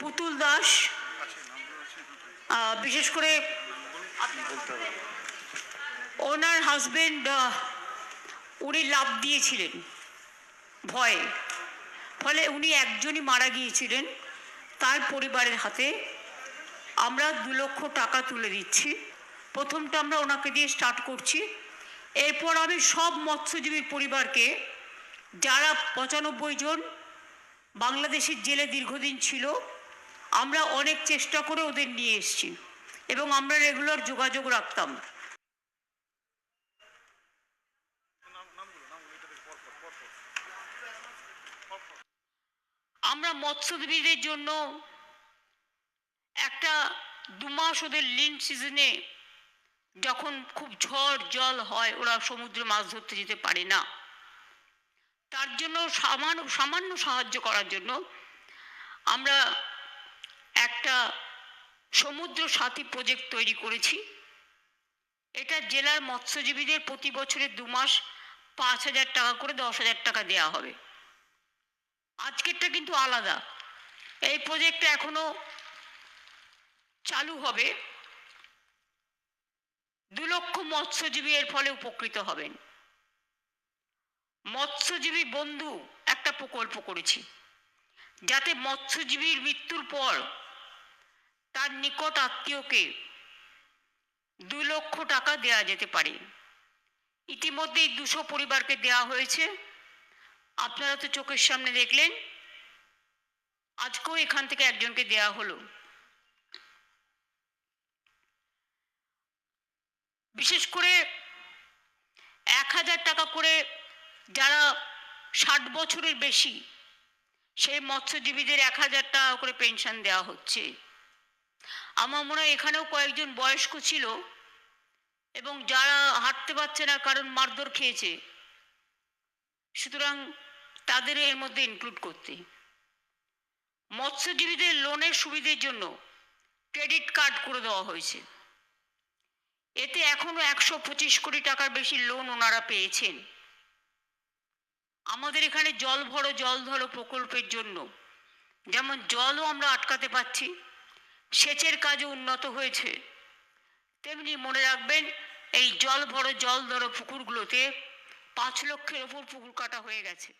পুতুল দাস। বিশেষ করে ওনার হাজবেন্ড উনি লাভ দিয়েছিলেন ভয়ে। ফলে উনি একজনই মারা গিয়েছিলেন তার পরিবারের হাতে। আমরা দু লক্ষ টাকা তুলে দিচ্ছি। প্রথমটা আমরা ওনাকে দিয়ে স্টার্ট করছি। এরপর আমি সব মৎস্যজীবীর পরিবারকে, যারা পঁচানব্বই জন বাংলাদেশের জেলে দীর্ঘদিন ছিল আমরা অনেক চেষ্টা করে ওদের নিয়ে এসেছি এবং আমরা রেগুলার যোগাযোগ রাখতাম। আমরা মৎস্যজীবীদের জন্য একটা দু মাস ওদের লিন সিজনে যখন খুব ঝড় জল হয়, ওরা সমুদ্রে মাছ ধরতে যেতে পারে না। তার জন্য সামান্য সামান্য সাহায্য করার জন্য আমরা একটা সমুদ্র সাথী প্রজেক্ট তৈরি করেছি। এটা জেলার মৎস্যজীবীদের প্রতি বছরে দু মাস পাঁচ হাজার টাকা করে দশ হাজার টাকা দেওয়া হবে। আজকেরটা কিন্তু আলাদা। এই প্রজেক্টটা এখনও চালু হবে। দু লক্ষ মৎস্যজীবী এর ফলে উপকৃত হবেন। মৎস্যজীবী বন্ধু একটা প্রকল্প করেছি। যাতে মৎস্যজীবীর মৃত্যুর পর তার নিকট আত্মীয়কে দু লক্ষ টাকা দেয়া যেতে পারে। ইতিমধ্যেই দুশো পরিবারকে দেওয়া হয়েছে। আপনারা তো চোখের সামনে দেখলেন, আজকেও এখান থেকে একজনকে দেয়া হলো। বিশেষ করে এক হাজার টাকা করে যারা ষাট বছরের বেশি, সেই মৎস্যজীবীদের এক হাজার টাকা করে পেনশন দেওয়া হচ্ছে। আমার মনে হয় এখানেও কয়েকজন বয়স্ক ছিল এবং যারা হাঁটতে পারছে না কারণ মারধর খেয়েছে, সুতরাং তাদের এর মধ্যে ইনক্লুড করতে। মৎস্যজীবীদের লোনের সুবিধের জন্য ক্রেডিট কার্ড করে দেওয়া হয়েছে। এতে এখনও একশো পঁচিশ কোটি টাকার বেশি লোন ওনারা পেয়েছেন। আমাদের এখানে জল ভরো, জল ধরো প্রকল্পের জন্য। যেমন জলও আমরা আটকাতে পারছি। সেচের কাজও উন্নত হয়েছে। তেমনি মনে রাখবেন, এই জল ভরো জল ধরো পুকুরগুলোতে পাঁচ লক্ষের ওপর পুকুর কাটা হয়ে গেছে।